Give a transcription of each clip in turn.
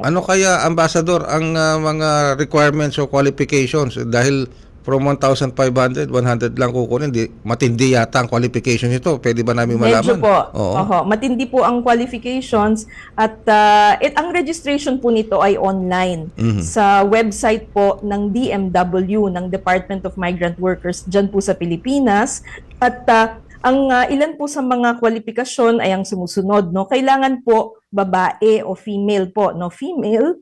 Ano kaya, Ambassador, ang ah, mga requirements o qualifications? Dahil from 1,500, 100 lang kukunin. Di, matindi yata ang qualifications nito. Pwede ba namin malaman? Medyo po. Oo. Oho, matindi po ang qualifications at ah, it, ang registration po nito ay online Mhm. sa website po ng DMW ng Department of Migrant Workers dyan po sa Pilipinas at ah, ang ah, ilan po sa mga kwalifikasyon ay ang sumusunod no? Kailangan po babae o female po no? Female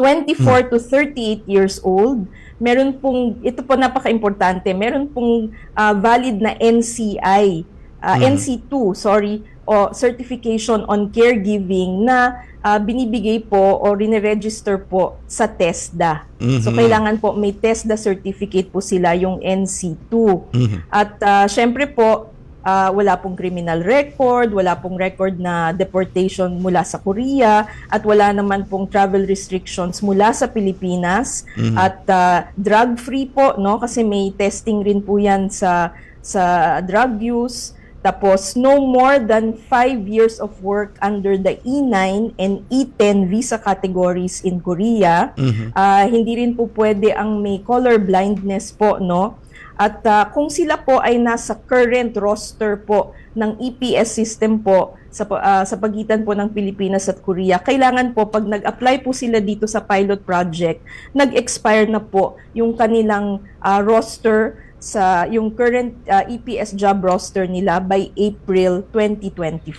24 to 38 years old. Meron pong ito po napaka-importante meron pong ah, valid na NCI ah, Mhm. NC2 sorry o certification on caregiving na ah, binibigay po o rine-register po sa TESDA. So Mhm. kailangan po may TESDA certificate po sila yung NC2. Mhm. At ah, syempre po ah, wala pong criminal record, wala pong record na deportation mula sa Korea at wala naman pong travel restrictions mula sa Pilipinas Mhm. at ah, drug free po no kasi may testing rin po 'yan sa sa drug use tapos no more than 5 years of work under the E9 and E10 visa categories in Korea Mhm. Ah, hindi rin po pwede ang may color blindness po, no? At ah, kung sila po ay nasa current roster po ng EPS system po sa, ah, sa pagitan po ng Pilipinas at Korea, kailangan po pag nag-apply po sila dito sa pilot project, nag-expire na po yung kanilang ah, roster sa yung current ah, EPS job roster nila by April 2024.